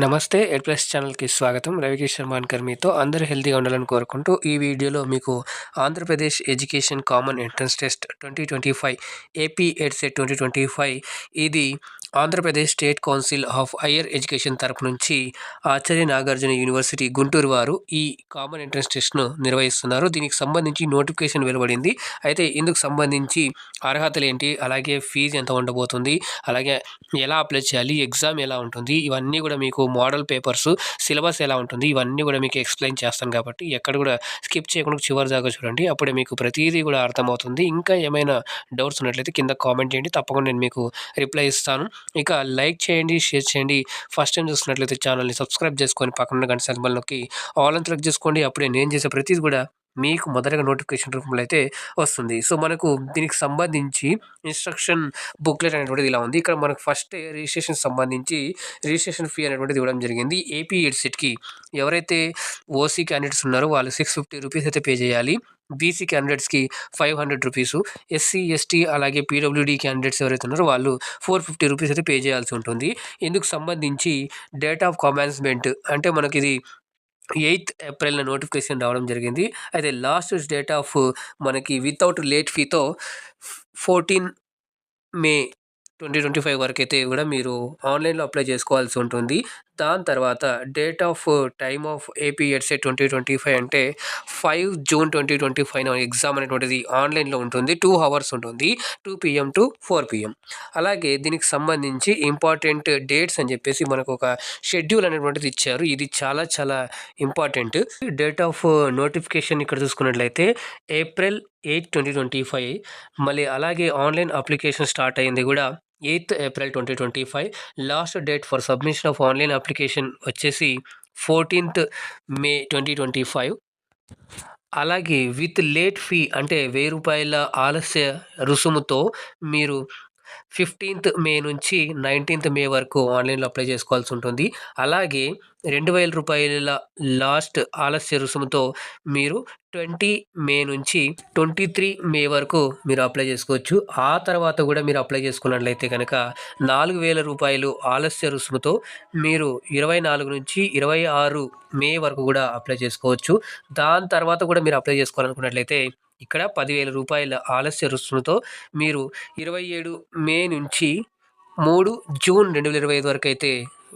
నమస్తే ఎడ్ ప్లస్ ఛానల్కి స్వాగతం. రవికిషన్ మాన్కర్ మీతో అందరూ హెల్తీగా ఉండాలని కోరుకుంటూ ఈ వీడియోలో మీకు Andhra Pradesh education common entrance test twenty twenty five AP EdCET twenty twenty five ఇది Andhra Pradesh state council of higher education తరపు నుంచి ఆచార్య నాగార్జున యూనివర్సిటీ గుంటూరు వారు ఈ కామన్ ఎంట్రన్స్ టెస్ట్ను నిర్వహిస్తున్నారు. దీనికి సంబంధించి నోటిఫికేషన్ వెలువడింది. అయితే ఇందుకు సంబంధించి అర్హతలు ఏంటి? అలాగే ఫీజు ఎంత ఉండబోతుంది? అలాగే ఎలా అప్లై చేయాలి? ఎగ్జామ్ ఎలా ఉంటుంది? ఇవన్నీ కూడా మీకు మోడల్ పేపర్స్ సిలబస్ ఎలా ఉంటుంది? ఇవన్నీ కూడా మీకు ఎక్స్ప్లెయిన్ చేస్తాను కాబట్టి ఎక్కడ కూడా స్కిప్ చేయకుండా చివరి దాకా చూడండి. అప్పుడే మీకు ప్రతిదీ కూడా అర్థమవుతుంది. ఇంకా ఏమైనా డౌట్స్ ఉన్నట్లయితే కింద కామెంట్ చేయండి. తప్పకుండా నేను మీకు రిప్లై ఇస్తాను. ఇక లైక్ చేయండి షేర్ చేయండి. ఫస్ట్ టైం చూసినట్లయితే ఛానల్ని సబ్స్క్రైబ్ చేసుకొని పక్కన గంట సింబల్ నొక్కి ఆల్ అంత సెలెక్ట్ చేసుకోండి. అప్పుడే నేను చేసే ప్రతిదీ కూడా మీకు మొదటగా నోటిఫికేషన్ రూపంలో అయితే వస్తుంది. సో మనకు దీనికి సంబంధించి ఇన్స్ట్రక్షన్ బుక్లెట్ అనేటువంటిది ఇలా ఉంది. ఇక్కడ మనకు ఫస్ట్ రిజిస్ట్రేషన్ సంబంధించి రిజిస్ట్రేషన్ ఫీ అనేటువంటిది ఇవ్వడం జరిగింది. ఏపీ ఎడ్సిట్కి ఎవరైతే ఓసీ క్యాండిడేట్స్ ఉన్నారో వాళ్ళు సిక్స్ ఫిఫ్టీ రూపీస్ అయితే పే చేయాలి. బీసీ క్యాండిడేట్స్కి five hundred rupees SC ST అలాగే పీడబ్ల్యూడీ క్యాండిడేట్స్ ఎవరైతే ఉన్నారో వాళ్ళు ఫోర్ ఫిఫ్టీ రూపీస్ అయితే పే చేయాల్సి ఉంటుంది. ఇందుకు సంబంధించి డేట్ ఆఫ్ కమాన్స్మెంట్ అంటే మనకి ఇది ఎయిత్ ఏప్రిల్న నోటిఫికేషన్ రావడం జరిగింది. అయితే లాస్ట్ డేట్ ఆఫ్ మనకి without late ఫీతో fourteen May twenty twenty five వరకు అయితే కూడా మీరు ఆన్లైన్లో అప్లై చేసుకోవాల్సి ఉంటుంది. దాని తర్వాత date of time of AP twenty twenty five అంటే five June twenty twenty five exam అనేటువంటిది ఆన్లైన్లో ఉంటుంది. టూ అవర్స్ ఉంటుంది. Two PM to four PM. అలాగే దీనికి సంబంధించి ఇంపార్టెంట్ డేట్స్ అని చెప్పేసి మనకు ఒక షెడ్యూల్ అనేటువంటిది ఇచ్చారు. ఇది చాలా చాలా ఇంపార్టెంట్. డేట్ ఆఫ్ నోటిఫికేషన్ ఇక్కడ చూసుకున్నట్లయితే April eight twenty twenty five. మళ్ళీ అలాగే ఆన్లైన్ అప్లికేషన్ స్టార్ట్ అయింది కూడా eighth April twenty twenty five. Last date for submission of online application వచ్చేసి fourteenth May twenty twenty five. అలాగే విత్ లేట్ ఫీ అంటే వెయ్యి రూపాయల ఆలస్య రుసుముతో మీరు ఫిఫ్టీన్త్ మే నుంచి నైన్టీన్త్ మే వరకు ఆన్లైన్లో అప్లై చేసుకోవాల్సి ఉంటుంది. అలాగే రెండు వేల రూపాయల లాస్ట్ ఆలస్య రుసుముతో మీరు ట్వంటీ మే నుంచి ట్వంటీ త్రీ మే వరకు మీరు అప్లై చేసుకోవచ్చు. ఆ తర్వాత కూడా మీరు అప్లై చేసుకున్నట్లయితే కనుక నాలుగు వేల రూపాయలు ఆలస్య రుసుముతో మీరు ఇరవై నాలుగు నుంచి ఇరవై ఆరు మే వరకు కూడా అప్లై చేసుకోవచ్చు. దాని తర్వాత కూడా మీరు అప్లై చేసుకోవాలనుకున్నట్లయితే ఇక్కడ పదివేల రూపాయల ఆలస్య రుసుముతో మీరు ఇరవై ఏడు మే నుంచి మూడు జూన్ రెండు వేల ఇరవై ఐదు వరకు అయితే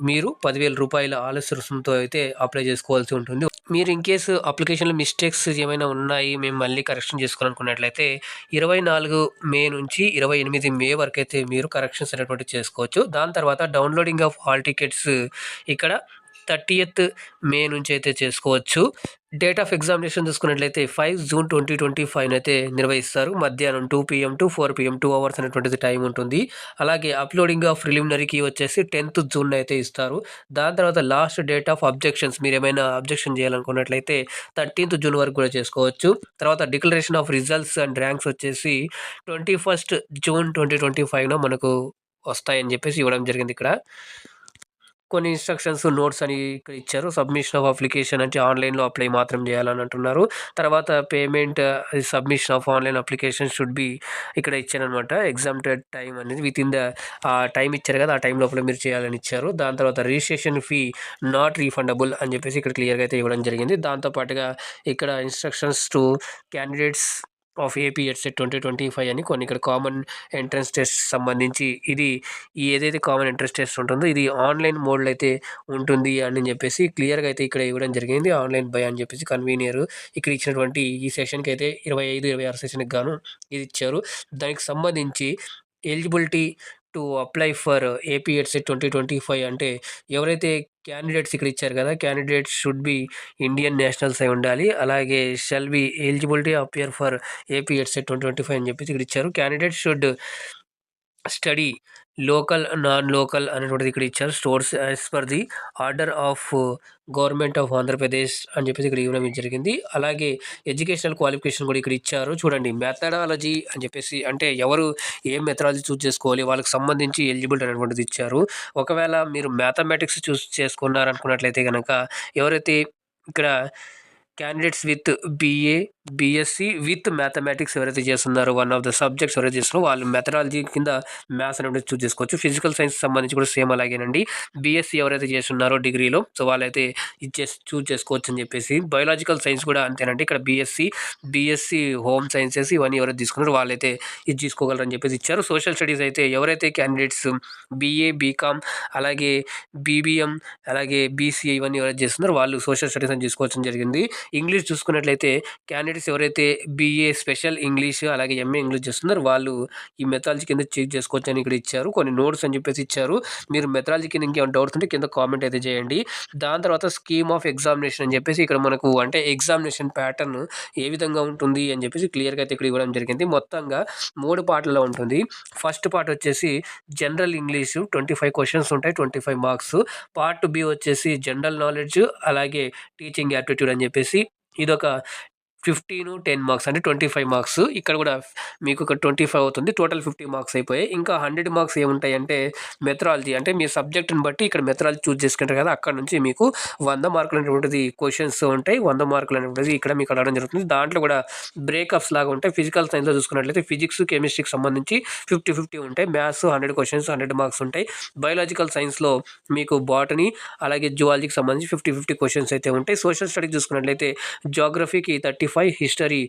మీరు పదివేల రూపాయల ఆలస్య రుసుముతో అయితే అప్లై చేసుకోవాల్సి ఉంటుంది. మీరు ఇన్ కేసు అప్లికేషన్లో మిస్టేక్స్ ఏమైనా ఉన్నాయి మేము మళ్ళీ కరెక్షన్ చేసుకోవాలనుకున్నట్లయితే ఇరవై నాలుగు మే నుంచి ఇరవై ఎనిమిది మే వరకు అయితే మీరు కరెక్షన్స్ అనేటువంటి చేసుకోవచ్చు. దాని తర్వాత డౌన్లోడింగ్ ఆఫ్ హాల్ టికెట్స్ ఇక్కడ థర్టీయత్ మే నుంచి అయితే చేసుకోవచ్చు. డేట్ ఆఫ్ ఎగ్జామినేషన్ చూసుకున్నట్లయితే five June twenty twenty five అయితే నిర్వహిస్తారు. మధ్యాహ్నం two PM to four PM two hours అనేటువంటిది టైం ఉంటుంది. అలాగే అప్లోడింగ్ ఆఫ్ ప్రిలిమినరీకి వచ్చేసి టెన్త్ జూన్ అయితే ఇస్తారు. దాని తర్వాత లాస్ట్ డేట్ ఆఫ్ అబ్జెక్షన్స్ మీరు ఏమైనా అబ్జెక్షన్ చేయాలనుకున్నట్లయితే థర్టీన్త్ జూన్ వరకు కూడా చేసుకోవచ్చు. తర్వాత declaration of results and ranks వచ్చేసి twenty first June twenty twenty ఫైవ్న మనకు వస్తాయని చెప్పేసి ఇవ్వడం జరిగింది ఇక్కడ. కొన్ని ఇన్స్ట్రక్షన్స్ నోట్స్ అని ఇక్కడ ఇచ్చారు. సబ్మిషన్ ఆఫ్ అప్లికేషన్ అంటే ఆన్లైన్లో అప్లై మాత్రం చేయాలని అంటున్నారు. తర్వాత payment submission of online application should be ఇక్కడ ఇచ్చారనమాట ఎగ్జామ్టెడ్ టైం అనేది విత్ ఇన్ ద ఆ టైం ఇచ్చారు కదా ఆ టైం లోపల మీరు చేయాలని ఇచ్చారు. దాని తర్వాత రిజిస్ట్రేషన్ ఫీ నాట్ రీఫండబుల్ అని చెప్పేసి ఇక్కడ క్లియర్గా అయితే ఇవ్వడం జరిగింది. దాంతోపాటుగా ఇక్కడ instructions to candidates of AP EdCET twenty twenty five అని కొన్ని ఇక్కడ కామన్ ఎంట్రన్స్ టెస్ట్ సంబంధించి ఇది ఏదైతే కామన్ ఎంట్రన్స్ టెస్ట్ ఉంటుందో ఇది ఆన్లైన్ మోడ్లో అయితే ఉంటుంది అని చెప్పేసి క్లియర్గా అయితే ఇక్కడ ఇవ్వడం జరిగింది. ఆన్లైన్ బై అని చెప్పేసి కన్వీనియర్ ఇక్కడ ఇచ్చినటువంటి ఈ సెషన్కి అయితే ఇరవై ఐదు ఇరవై ఆరు సెషన్కి గాను ఇది ఇచ్చారు. దానికి సంబంధించి eligibility to apply for AP EdCET twenty twenty five అంటే ఎవరైతే క్యాండిడేట్స్ ఇక్కడ ఇచ్చారు కదా. Candidates should be Indian nationals అయి ఉండాలి. అలాగే shall be eligibility appear for AP EdCET twenty twenty five అని చెప్పేసి ఇక్కడ ఇచ్చారు. Candidate should study local non local అనేటువంటిది ఇక్కడ ఇచ్చారు. Stores as per the order of government of Andhra Pradesh అని చెప్పేసి ఇక్కడ ఇవ్వడం జరిగింది. అలాగే ఎడ్యుకేషనల్ క్వాలిఫికేషన్ కూడా ఇక్కడ ఇచ్చారు. చూడండి మెథడాలజీ అని చెప్పేసి అంటే ఎవరు ఏం మెథడాలజీ చూస్ చేసుకోవాలి వాళ్ళకి సంబంధించి ఎలిజిబిలిటీ అనేటువంటిది ఇచ్చారు. ఒకవేళ మీరు మ్యాథమెటిక్స్ చూస్ చేసుకున్నారనుకున్నట్లయితే కనుక ఎవరైతే ఇక్కడ candidates with BA BSc with mathematics ఎవరైతే చేస్తున్నారో వన్ ఆఫ్ ద సబ్జెక్ట్స్ ఎవరైతే చేస్తున్నారో వాళ్ళు మెథడాలజీ కింద మ్యాథ్స్ అనేది చూస్ చేసుకోవచ్చు. ఫిజికల్ సైన్స్ సంబంధించి కూడా సేమ్ అలాగేనండి. బీఎస్సీ ఎవరైతే చేస్తున్నారో డిగ్రీలో సో వాళ్ళైతే ఇది చేసి చూస్ చేసుకోవచ్చు అని చెప్పేసి. బయోలాజికల్ సైన్స్ కూడా అంతేనండి. ఇక్కడ బీఎస్సీ బీఎస్సీ హోమ్ సైన్సెస్ ఇవన్నీ ఎవరైతే తీసుకున్నారో వాళ్ళైతే ఇది తీసుకోగలరని చెప్పేసి ఇచ్చారు. సోషల్ స్టడీస్ అయితే ఎవరైతే క్యాండిడేట్స్ బీఏ బీకామ్ అలాగే బీబీఎం అలాగే బీసీఏ ఇవన్నీ ఎవరైతే చేస్తున్నారో వాళ్ళు సోషల్ స్టడీస్ అని తీసుకోవచ్చని జరిగింది. ఇంగ్లీష్ చూసుకున్నట్లయితే క్యాండిడేట్ క్యాండిడేట్స్ ఎవరైతే బీఏ స్పెషల్ ఇంగ్లీష్ అలాగే ఎంఏ ఇంగ్లీష్ చేస్తున్నారో వాళ్ళు ఈ మెథాలజీ కింద చెక్ చేసుకోవచ్చు అని ఇక్కడ ఇచ్చారు. కొన్ని నోట్స్ అని చెప్పేసి ఇచ్చారు. మీరు మెథాలజీ కింద ఇంకేమైనా డౌట్స్ ఉంటే కింద కామెంట్ అయితే చేయండి. దాని తర్వాత స్కీమ్ ఆఫ్ ఎగ్జామినేషన్ అని చెప్పేసి ఇక్కడ మనకు అంటే ఎగ్జామినేషన్ ప్యాటర్న్ ఏ విధంగా ఉంటుంది అని చెప్పేసి క్లియర్గా అయితే ఇక్కడ ఇవ్వడం జరిగింది. మొత్తంగా మూడు పార్ట్లలో ఉంటుంది. ఫస్ట్ పార్ట్ వచ్చేసి general English twenty five questions ఉంటాయి twenty five marks part B వచ్చేసి జనరల్ నాలెడ్జ్ అలాగే టీచింగ్ యాప్టిట్యూడ్ అని చెప్పేసి ఇదొక ఫిఫ్టీన్ టెన్ మార్క్స్ అంటే ట్వంటీ ఫైవ్ మార్క్స్. ఇక్కడ కూడా మీకు ఒక ట్వంటీ ఫైవ్ అవుతుంది. టోటల్ ఫిఫ్టీ మార్క్స్ అయిపోయాయి. ఇంకా హండ్రెడ్ మార్క్స్ ఏముంటాయి అంటే మెథరాలజీ. అంటే మీ సబ్జెక్ట్ని బట్టి ఇక్కడ మెథరాలజీ చూస్ చేసుకుంటారు కదా అక్కడ నుంచి మీకు వంద మార్కులు అనేటువంటిది క్వశ్చన్స్ ఉంటాయి. వంద మార్కులు అనేటువంటిది ఇక్కడ మీకు అడగడం జరుగుతుంది. దాంట్లో కూడా బ్రేకప్స్ లాగా ఉంటాయి. ఫిజికల్ సైన్స్లో చూసుకున్నట్లయితే ఫిజిక్స్ కెమిస్ట్రీకి సంబంధించి ఫిఫ్టీ ఫిఫ్టీ ఉంటాయి. Maths hundred questions hundred marks ఉంటాయి. బయోలాజికల్ సైన్స్లో మీకు బాటనీ అలాగే జువాలజీకి సంబంధించి ఫిఫ్టీ ఫిఫ్టీ క్వశ్చన్స్ అయితే ఉంటాయి. సోషల్ స్టడీస్ చూసుకున్నట్లయితే జోగ్రఫీకి థర్టీ ఫైవ్ హిస్టరీ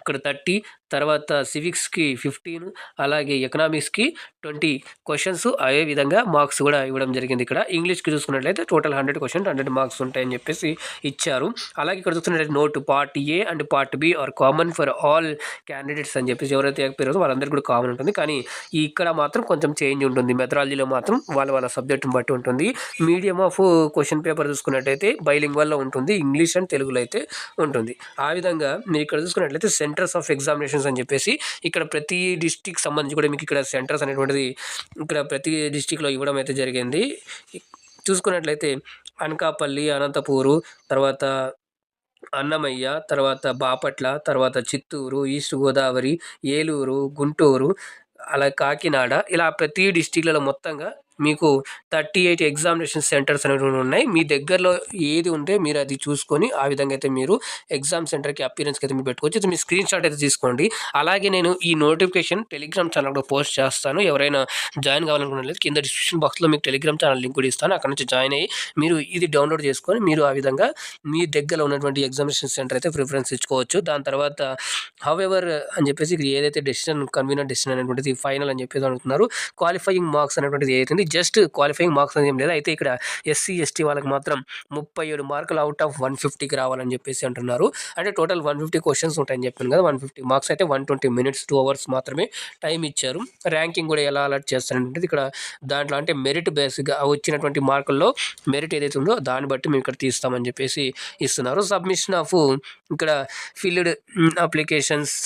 ఇక్కడ థర్టీ తర్వాత సివిక్స్కి ఫిఫ్టీన్ అలాగే ఎకనామిక్స్కి ట్వంటీ క్వశ్చన్స్ అదే విధంగా మార్క్స్ కూడా ఇవ్వడం జరిగింది ఇక్కడ. ఇంగ్లీష్కి చూసుకున్నట్లయితే total hundred question hundred marks ఉంటాయని చెప్పేసి ఇచ్చారు. అలాగే ఇక్కడ చూసుకున్నట్లయితే note part A and part B are common for all candidates అని చెప్పేసి ఎవరైతే ఎక్కిపోయారో వాళ్ళందరికీ కూడా కామన్ ఉంటుంది. కానీ ఇక్కడ మాత్రం కొంచెం చేంజ్ ఉంటుంది. మెథడాలజీలో మాత్రం వాళ్ళ వాళ్ళ సబ్జెక్ట్ని బట్టి ఉంటుంది. మీడియం ఆఫ్ క్వశ్చన్ పేపర్ చూసుకున్నట్టయితే బైలింగ్ వల్ల ఉంటుంది. ఇంగ్లీష్ అండ్ తెలుగులో అయితే ఉంటుంది. ఆ విధంగా మీరు ఇక్కడ చూసుకున్నట్లయితే సెంటర్స్ ఆఫ్ ఎగ్జామినేషన్స్ అని చెప్పేసి ఇక్కడ ప్రతి డిస్టిక్ సంబంధించి కూడా మీకు ఇక్కడ సెంటర్స్ అనేటువంటిది ఇక్కడ ప్రతి డిస్టిక్లో ఇవ్వడం అయితే జరిగింది. చూసుకున్నట్లయితే అనకాపల్లి అనంతపూరు తర్వాత అన్నమయ్య తర్వాత బాపట్ల తర్వాత చిత్తూరు ఈస్ట్ గోదావరి ఏలూరు గుంటూరు అలా కాకినాడ ఇలా ప్రతి డిస్టిక్లలో మొత్తంగా మీకు థర్టీ ఎయిట్ ఎగ్జామినేషన్ సెంటర్స్ అనేవి ఉన్నాయి. మీ దగ్గరలో ఏది ఉంటే మీరు అది చూసుకొని ఆ విధంగా అయితే మీరు ఎగ్జామ్ సెంటర్కి అపీరెన్స్కి అయితే మీరు పెట్టుకోవచ్చు. అయితే మీ స్క్రీన్ షాట్ అయితే తీసుకోండి. అలాగే నేను ఈ నోటిఫికేషన్ టెలిగ్రామ్ ఛానల్ కూడా పోస్ట్ చేస్తాను. ఎవరైనా జాయిన్ కావాలనుకున్నట్లయితే కింద డిస్క్రిప్షన్ బాక్స్లో మీకు టెలిగ్రామ్ ఛానల్ లింక్ కూడా ఇస్తాను. అక్కడ నుంచి జాయిన్ అయ్యి మీరు ఇది డౌన్లోడ్ చేసుకొని మీరు ఆ విధంగా మీ దగ్గరలో ఉన్నటువంటి ఎగ్జామినేషన్ సెంటర్ అయితే ప్రిఫరెన్స్ ఇచ్చుకోవచ్చు. దాని తర్వాత హౌ ఎవర్ అని చెప్పేసి ఏదైతే డెసిషన్ కన్వీనర్ డెసిషన్ అనేటువంటిది ఫైనల్ అని చెప్పేసి అనుకుంటున్నారు క్వాలిఫైయింగ్ మార్క్స్ అనేటువంటిది ఏదైతే జస్ట్ క్వాలిఫైయింగ్ మార్క్స్ అనేది ఏం లేదు. అయితే ఇక్కడ ఎస్సీ ఎస్టీ వాళ్ళకి మాత్రం ముప్పై ఏడు మార్కులు అవుట్ ఆఫ్ వన్ ఫిఫ్టీకి రావాలని చెప్పేసి అంటున్నారు. అంటే టోటల్ వన్ ఫిఫ్టీ క్వశ్చన్స్ ఉంటాయని చెప్పాను కదా వన్ ఫిఫ్టీ మార్క్స్ అయితే one twenty minutes two hours మాత్రమే టైం ఇచ్చారు. ర్యాంకింగ్ కూడా ఎలా అలర్ట్ చేస్తారంటే ఇక్కడ దాంట్లో అంటే మెరిట్ బేస్గా వచ్చినటువంటి మార్కుల్లో మెరిట్ ఏదైతే ఉందో దాన్ని బట్టి మేము ఇక్కడ తీస్తామని చెప్పేసి ఇస్తున్నారు. సబ్మిషన్ ఆఫ్ ఇక్కడ ఫిల్డ్ అప్లికేషన్స్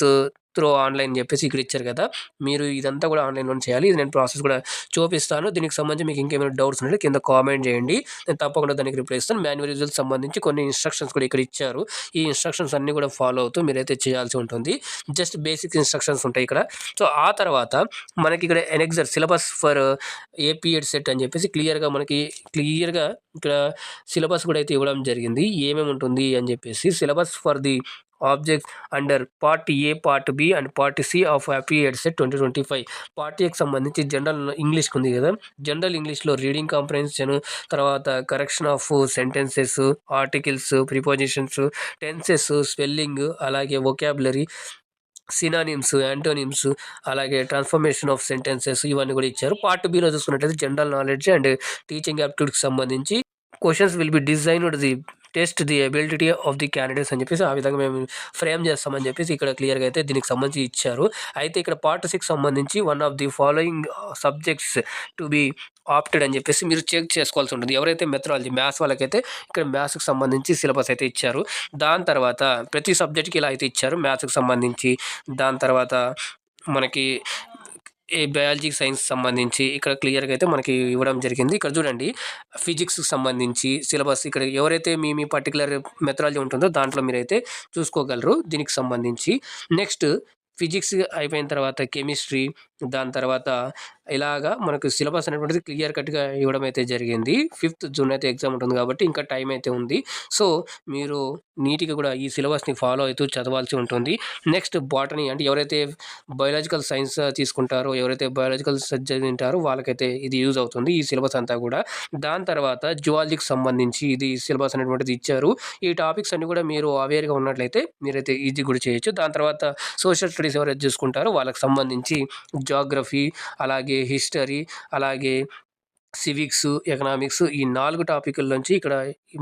త్రో ఆన్లైన్ చెప్పేసి ఇక్కడ ఇచ్చారు కదా మీరు ఇదంతా కూడా ఆన్లైన్లో చేయాలి. ఇది నేను ప్రాసెస్ కూడా చూపిస్తాను. దీనికి సంబంధించి మీకు ఇంకేమైనా డౌట్స్ ఉంటే కింద కామెంట్ చేయండి. నేను తప్పకుండా దానికి రిప్లై ఇస్తాను. మాన్యువల్ రిజల్ట్ సంబంధించి కొన్ని ఇన్స్ట్రక్షన్స్ కూడా ఇక్కడ ఇచ్చారు. ఈ ఇన్స్ట్రక్షన్స్ అన్నీ కూడా ఫాలో అవుతూ మీరైతే చేయాల్సి ఉంటుంది. జస్ట్ బేసిక్ ఇన్స్ట్రక్షన్స్ ఉంటాయి ఇక్కడ. సో ఆ తర్వాత మనకి ఇక్కడ annexure syllabus for AP Ed CET చెప్పేసి క్లియర్గా మనకి క్లియర్గా ఇక్కడ సిలబస్ కూడా అయితే ఇవ్వడం జరిగింది. ఏమేమి ఉంటుంది అని చెప్పేసి syllabus for the objects under part A part B and part C of happy set twenty twenty five. Part ఏకి సంబంధించి జనరల్ ఇంగ్లీష్కి ఉంది కదా? జనరల్ ఇంగ్లీష్లో రీడింగ్ కాంప్రహెన్షన్ తర్వాత correction of sentences articles prepositions tenses spelling అలాగే వొకాబులరీ సినానిమ్స్ యాంటోనిమ్స్ అలాగే transformation of sentences ఇవన్నీ కూడా ఇచ్చారు. పార్ట్ బిలో చూసుకున్నట్లయితే జనరల్ నాలెడ్జ్ అండ్ టీచింగ్ యాప్టిట్యూడ్కి సంబంధించి questions will be designed the test the ability of the candidates అని చెప్పేసి ఆ విధంగా మేము ఫ్రేమ్ చేస్తామని చెప్పేసి ఇక్కడ క్లియర్గా అయితే దీనికి సంబంధించి ఇచ్చారు. అయితే ఇక్కడ పార్ట్ సిక్స్ సంబంధించి one of the following subjects to be opted అని చెప్పేసి మీరు చెక్ చేసుకోవాల్సి ఉంటుంది. ఎవరైతే మెథడాలజీ మ్యాథ్స్ వాళ్ళకైతే ఇక్కడ మ్యాథ్స్కి సంబంధించి సిలబస్ అయితే ఇచ్చారు. దాని తర్వాత ప్రతి సబ్జెక్ట్కి ఇలా అయితే ఇచ్చారు. మ్యాథ్స్కి సంబంధించి దాని తర్వాత మనకి ఈ బయాలజీ సైన్స్ సంబంధించి ఇక్కడ క్లియర్గా అయితే మనకి ఇవ్వడం జరిగింది. ఇక్కడ చూడండి ఫిజిక్స్కి సంబంధించి సిలబస్ ఇక్కడ ఎవరైతే మీ మీ పర్టికులర్ మెథడాలజీ ఉంటుందో దాంట్లో మీరైతే చూసుకోగలరు. దీనికి సంబంధించి నెక్స్ట్ ఫిజిక్స్ అయిపోయిన తర్వాత కెమిస్ట్రీ దాని తర్వాత ఇలాగా మనకు సిలబస్ అనేటువంటిది క్లియర్ కట్గా ఇవ్వడం అయితే జరిగింది. ఫిఫ్త్ జూన్ అయితే ఎగ్జామ్ ఉంటుంది కాబట్టి ఇంకా టైం అయితే ఉంది. సో మీరు నీట్గా కూడా ఈ సిలబస్ని ఫాలో అవుతూ చదవాల్సి ఉంటుంది. నెక్స్ట్ బాటనీ అంటే ఎవరైతే బయాలజికల్ సైన్స్ తీసుకుంటారో ఎవరైతే బయాలజికల్ చదివింటారో వాళ్ళకైతే ఇది యూజ్ అవుతుంది ఈ సిలబస్ అంతా కూడా. దాని తర్వాత జువాలజీకి సంబంధించి ఇది సిలబస్ అనేటువంటిది ఇచ్చారు. ఈ టాపిక్స్ అన్ని కూడా మీరు అవేర్గా ఉన్నట్లయితే మీరైతే ఈజీ కూడా చేయొచ్చు. దాని తర్వాత సోషల్ స్టడీస్ ఎవరైతే చూసుకుంటారో వాళ్ళకి సంబంధించి జాగ్రఫీ అలాగే హిస్టరీ అలాగే సివిక్స్ ఎకనామిక్స్ ఈ నాలుగు టాపిక్ల నుంచి ఇక్కడ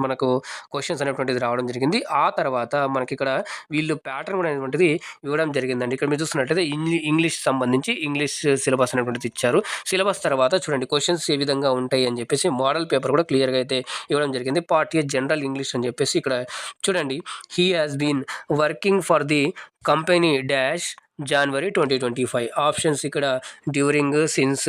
మనకు క్వశ్చన్స్ అనేటువంటిది రావడం జరిగింది. ఆ తర్వాత మనకి ఇక్కడ వీళ్ళు ప్యాటర్న్ కూడా అనేటువంటిది ఇవ్వడం జరిగిందండి. ఇక్కడ మీరు చూస్తున్నట్లయితే ఇంగ్లీష్ సంబంధించి ఇంగ్లీష్ సిలబస్ అనేటువంటిది ఇచ్చారు. సిలబస్ తర్వాత చూడండి క్వశ్చన్స్ ఏ విధంగా ఉంటాయి అని చెప్పేసి మోడల్ పేపర్ కూడా క్లియర్గా అయితే ఇవ్వడం జరిగింది. పార్ట్ ఏ జనరల్ ఇంగ్లీష్ అని చెప్పేసి ఇక్కడ చూడండి he has been working for the company dash January twenty twenty five options ఇక్కడ డ్యూరింగ్ సిన్స్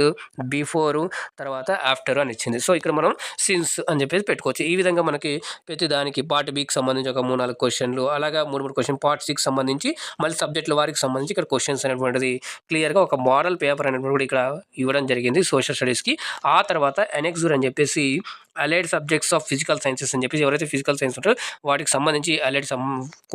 బిఫోర్ తర్వాత ఆఫ్టర్ అని ఇచ్చింది. సో ఇక్కడ మనం సిన్స్ అని చెప్పేసి పెట్టుకోవచ్చు. ఈ విధంగా మనకి ప్రతి దానికి పార్ట్ బికి సంబంధించి ఒక మూడు నాలుగు క్వశ్చన్లు అలాగా మూడు మూడు క్వశ్చన్ పార్ట్ సిక్స్ సంబంధించి మళ్ళీ సబ్జెక్టుల వారికి సంబంధించి ఇక్కడ క్వశ్చన్స్ అనేటువంటిది క్లియర్గా ఒక మోడల్ పేపర్ అనేటువంటి కూడా ఇక్కడ ఇవ్వడం జరిగింది సోషల్ స్టడీస్కి ఆ తర్వాత ఎనెక్జూర్ అని చెప్పేసి allied subjects of physical sciences అని చెప్పేసి ఎవరైతే ఫిజికల్ సైన్స్ ఉంటారో వాటికి సంబంధించి అలైడ్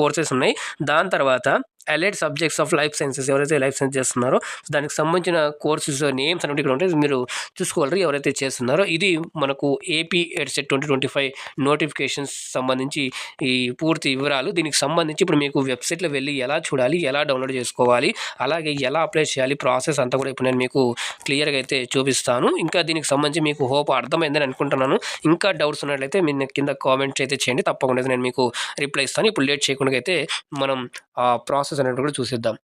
కోర్సెస్ ఉన్నాయి. దాని తర్వాత allied subjects of life sciences ఎవరైతే లైఫ్ సైన్స్ చేస్తున్నారో దానికి సంబంధించిన కోర్సెస్ నేమ్స్ అనేవి ఇక్కడ ఉంటాయి మీరు చూసుకోగలరు ఎవరైతే చేస్తున్నారో. ఇది మనకు AP EdCET twenty twenty five notifications సంబంధించి ఈ పూర్తి వివరాలు. దీనికి సంబంధించి ఇప్పుడు మీకు వెబ్సైట్లో వెళ్ళి ఎలా చూడాలి ఎలా డౌన్లోడ్ చేసుకోవాలి అలాగే ఎలా అప్లై చేయాలి ప్రాసెస్ అంతా కూడా ఇప్పుడు నేను మీకు క్లియర్గా అయితే చూపిస్తాను. ఇంకా దీనికి సంబంధించి మీకు హోప్ అర్థమైందని అనుకుంటున్నాను. ఇంకా డౌట్స్ ఉన్నట్లయితే మీరు కింద కామెంట్స్ అయితే చేయండి. తప్పకుండా అయితే నేను మీకు రిప్లై ఇస్తాను. ఇప్పుడు లేట్ చేయకుండా అయితే మనం ఆ ప్రాసెస్ అనేది కూడా చూసేద్దాం.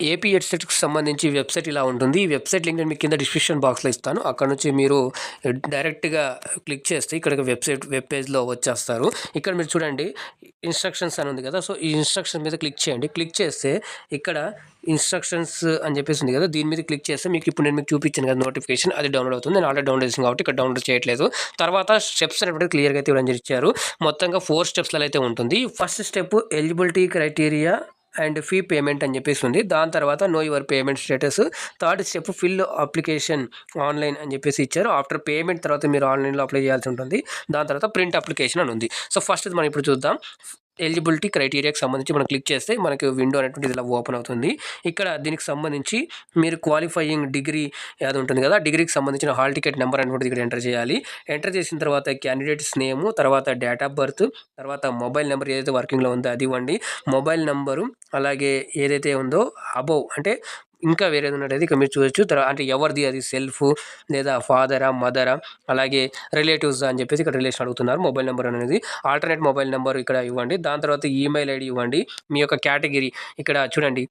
ఏపీ ఎడ్సెట్కి సంబంధించి వెబ్సైట్ ఇలా ఉంటుంది. ఈ వెబ్సైట్ లింక్ నేను మీకు కింద డిస్క్రిప్షన్ బాక్స్లో ఇస్తాను. అక్కడ నుంచి మీరు డైరెక్ట్గా క్లిక్ చేస్తే ఇక్కడ వెబ్సైట్ వెబ్ పేజ్లో వచ్చేస్తారు. ఇక్కడ మీరు చూడండి ఇన్స్ట్రక్షన్స్ అని ఉంది కదా సో ఈ ఇన్స్ట్రక్షన్ మీద క్లిక్ చేయండి. క్లిక్ చేస్తే ఇక్కడ ఇన్స్ట్రక్షన్స్ అని చెప్పేసి ఉంది కదా దీని మీద క్లిక్ చేస్తే మీకు ఇప్పుడు నేను మీకు చూపించాను కదా నోటిఫికేషన్ అది డౌన్లోడ్ అవుతుంది. నేను ఆల్రెడీ డౌన్లోడ్ చేసింది కాబట్టి ఇక్కడ డౌన్లోడ్ చేయట్లేదు. తర్వాత స్టెప్స్ అనేవి క్లియర్గా అయితే ఇవ్వడం ఇచ్చారు. మొత్తంగా ఫోర్ స్టెప్స్లో అయితే ఉంటుంది. First step eligibility criteria and fee payment అని చెప్పేసి ఉంది. దాని తర్వాత know your payment status. Third step fill application online అని చెప్పేసి ఇచ్చారు. ఆఫ్టర్ పేమెంట్ తర్వాత మీరు ఆన్లైన్లో అప్లై చేయాల్సి ఉంటుంది. దాని తర్వాత ప్రింట్ అప్లికేషన్ అని ఉంది. సో ఫస్ట్ మనం ఇప్పుడు చూద్దాం. ఎలిజిబిలిటీ క్రైటీరియాకి సంబంధించి మనం క్లిక్ చేస్తే మనకి విండో అనేటువంటిది ఇలా ఓపెన్ అవుతుంది. ఇక్కడ దీనికి సంబంధించి మీరు క్వాలిఫైయింగ్ డిగ్రీ అది ఉంటుంది కదా డిగ్రీకి సంబంధించిన హాల్ టికెట్ నెంబర్ అనేటువంటిది ఇక్కడ ఎంటర్ చేయాలి. ఎంటర్ చేసిన తర్వాత క్యాండిడేట్స్ నేము తర్వాత డేట్ ఆఫ్ బర్త్ తర్వాత మొబైల్ నెంబర్ ఏదైతే వర్కింగ్లో ఉందో అది ఇవ్వండి. మొబైల్ నెంబరు అలాగే ఏదైతే ఉందో అబోవ్ అంటే ఇంకా వేరేది ఉన్నట్టయితే ఇక మీరు చూడొచ్చు. తర్వాత అంటే ఎవరిది? అది సెల్ఫ్ లేదా ఫాదరా మదరా? అలాగే రిలేటివ్స్ అని చెప్పేసి ఇక్కడ రిలేషన్ అడుగుతున్నారు. మొబైల్ నెంబర్ అనేది ఆల్టర్నేట్ మొబైల్ నెంబర్ ఇక్కడ ఇవ్వండి. దాని తర్వాత ఈమెయిల్ ఐడి ఇవ్వండి. మీ యొక్క కేటగిరీ ఇక్కడ చూడండి.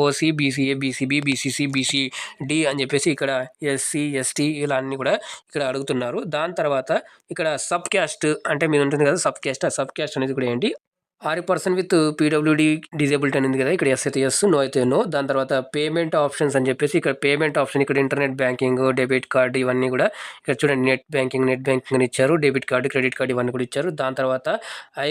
OC BC ABC BBC CBC D అని చెప్పేసి ఇక్కడ ఎస్సీ ఎస్టీ ఇలా అన్నీ కూడా ఇక్కడ అడుగుతున్నారు. దాని తర్వాత ఇక్కడ సబ్ క్యాస్ట్ అంటే మీరు ఉంటుంది కదా సబ్ క్యాస్ట్ ఆ సబ్ క్యాస్ట్ అనేది కూడా ఏంటి? ఆరు పర్సన్ విత్ పీడబ్ల్యూడి డిజేబిలిటీ అనేది కదా ఇక్కడ ఎస్ అయితే ఎస్ నో అయితే నో దాని తర్వాత పేమెంట్ ఆప్షన్స్ అని చెప్పేసి ఇక్కడ పేమెంట్ ఆప్షన్ ఇక్కడ ఇంటర్నెట్ బ్యాంకింగ్ డెబిట్ కార్డు ఇవన్నీ కూడా ఇక్కడ చూడండి నెట్ బ్యాంకింగ్ నెట్ బ్యాంకింగ్ అని ఇచ్చారు. డెబిట్ కార్డు క్రెడిట్ కార్డు ఇవన్నీ కూడా ఇచ్చారు. దాని తర్వాత ఐ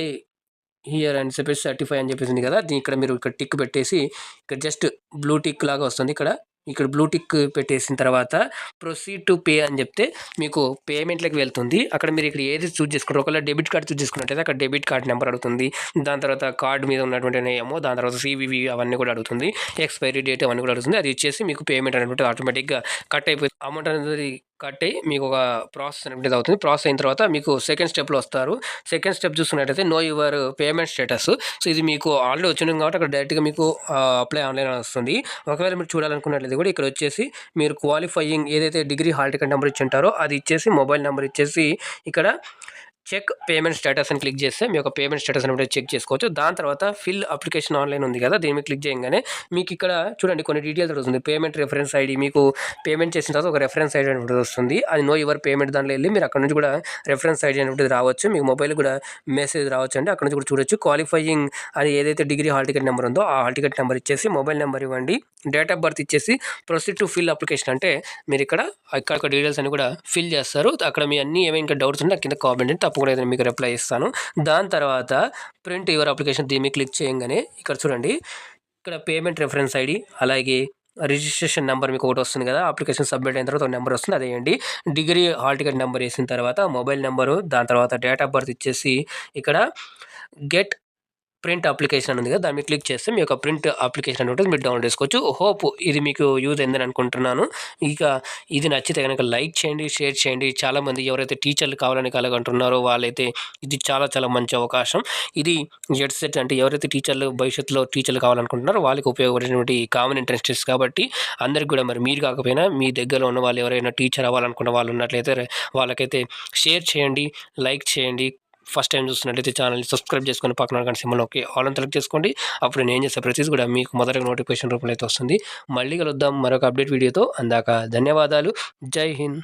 హియర్ అని చెప్పేసి సర్టిఫై అని చెప్పేసింది కదా దీని ఇక్కడ మీరు ఇక్కడ టిక్ పెట్టేసి ఇక్కడ జస్ట్ బ్లూ టిక్ లాగా వస్తుంది. ఇక్కడ ఇక్కడ బ్లూటిక్ పెట్టేసిన తర్వాత ప్రొసీడ్ టు పే అని చెప్తే మీకు పేమెంట్లకు వెళ్తుంది. అక్కడ మీరు ఇక్కడ ఏది చూస్ చేసుకుంటారు ఒకవేళ డెబిట్ కార్డ్ చూస్ చేసుకున్నట్టయితే అక్కడ డెబిట్ కార్డ్ నెంబర్ అడుగుతుంది. దాని తర్వాత కార్డు మీద ఉన్నటువంటి ఏమో దాని తర్వాత సివివి అవన్నీ కూడా అడుగుతుంది. ఎక్స్పైరీ డేట్ అవన్నీ కూడా అడుగుతుంది. అది ఇచ్చేసి మీకు పేమెంట్ అనేటువంటి ఆటోమేటిక్గా కట్ అయిపోతుంది అమౌంట్ అనేది కట్ అయ్యి మీకు ఒక ప్రాసెస్ అనేది అవుతుంది. ప్రాసెస్ అయిన తర్వాత మీకు సెకండ్ స్టెప్లో వస్తారు. సెకండ్ స్టెప్ చూసుకున్నట్టయితే know your payment status. So ఇది మీకు ఆల్రెడీ వచ్చింది కాబట్టి అక్కడ డైరెక్ట్గా మీకు అప్లై ఆన్లైన్ వస్తుంది. ఒకవేళ మీరు చూడాలనుకున్నట్లయితే కూడా ఇక్కడ వచ్చేసి మీరు క్వాలిఫైయింగ్ ఏదైతే డిగ్రీ హాల్ టికెట్ నెంబర్ ఇచ్చి ఉంటారో అది ఇచ్చేసి మొబైల్ నెంబర్ ఇచ్చేసి ఇక్కడ చెక్ పేమెంట్ స్టేటస్ అని క్లిక్ చేస్తే మీ యొక్క పేమెంట్ స్టేటస్ అని చెక్ చేసుకోవచ్చు. దాని తర్వాత ఫిల్ అప్లికేషన్ ఆన్లైన్ ఉంది కదా దీని మీద క్లిక్ చేయగానే మీకు ఇక్కడ చూడండి కొన్ని డీటెయిల్స్ వస్తుంది. పేమెంట్ రెఫరెన్స్ ఐడి మీకు పేమెంట్ చేసిన తర్వాత ఒక రెఫరెన్స్ ఐడి అనేది వస్తుంది. అది నో యువర్ పేమెంట్ దాంట్లో వెళ్ళి మీరు అక్కడ నుంచి కూడా రెఫరెన్స్ ఐడి అనేది రావచ్చు. మీకు మొబైల్ కూడా మెసేజ్ రావచ్చు అండి. అక్కడ నుంచి కూడా చూడొచ్చు. క్వాలిఫైయింగ్ అది ఏదైతే డిగ్రీ హాల్ టికెట్ నెంబర్ ఉందో ఆ హాల్ టికెట్ నెంబర్ ఇచ్చేసి మొబైల్ నెంబర్ ఇవ్వండి. డేట్ ఆఫ్ బర్త్ ఇచ్చేసి ప్రొసీడ్ టు ఫిల్ అప్లికేషన్ అంటే మీరు ఇక్కడ ఇక్కడ డీటెయిల్స్ అన్ని కూడా ఫిల్ చేస్తారు. అక్కడ మీ అన్ని ఏమైనా ఇంకా డౌట్స్ ఉంటే కింద కామెంట్ తప్పకుండా అయితే మీకు రిప్లై ఇస్తాను దాని తర్వాత ప్రింట్ యువర్ అప్లికేషన్ దీన్ని క్లిక్ చేయగానే ఇక్కడ చూడండి. ఇక్కడ పేమెంట్ రెఫరెన్స్ ఐడి అలాగే రిజిస్ట్రేషన్ నెంబర్ మీకు ఒకటి వస్తుంది కదా అప్లికేషన్ సబ్మిట్ అయిన తర్వాత ఒక నెంబర్ వస్తుంది అదే డిగ్రీ హాల్ టికెట్ నెంబర్ వేసిన తర్వాత మొబైల్ నెంబరు దాని తర్వాత డేట్ ఆఫ్ బర్త్ ఇచ్చేసి ఇక్కడ గెట్ ప్రింట్ అప్లికేషన్ ఉంది కదా దాన్ని క్లిక్ చేస్తే మీ యొక్క ప్రింట్ అప్లికేషన్ అనేది మీరు డౌన్లోడ్ చేసుకోవచ్చు. హోప్ ఇది మీకు యూజ్ అయిందని అనుకుంటున్నాను. ఇక ఇది నచ్చితే కనుక లైక్ చేయండి షేర్ చేయండి. చాలామంది ఎవరైతే టీచర్లు కావాలని కలగంటున్నారో వాళ్ళైతే ఇది చాలా చాలా మంచి అవకాశం. ఇది జెడ్ సెట్ అంటే ఎవరైతే టీచర్లు భవిష్యత్తులో టీచర్లు కావాలనుకుంటున్నారో వాళ్ళకి ఉపయోగపడేటువంటి కామన్ ఇంట్రెస్ట్ కాబట్టి అందరికి కూడా మరి మీరు కాకపోయినా మీ దగ్గరలో ఉన్న వాళ్ళు ఎవరైనా టీచర్ అవ్వాలనుకున్న వాళ్ళు ఉన్నట్లయితే వాళ్ళకైతే షేర్ చేయండి లైక్ చేయండి ఫస్ట్ టైం చూస్తున్నట్లయితే ఛానల్ని సబ్స్క్రైబ్ చేసుకొని పక్కన కానీ సింబల్ ఓకే ఆల్ అని సెలెక్ట్ చేసుకోండి అప్పుడు నేను చేసే ప్రతిదీ కూడా మీకు మొదటగా నోటిఫికేషన్ రూపంలో అయితే వస్తుంది. మళ్ళీ కలుద్దాం మరొక అప్డేట్ వీడియోతో. అందాక ధన్యవాదాలు. జై హింద్.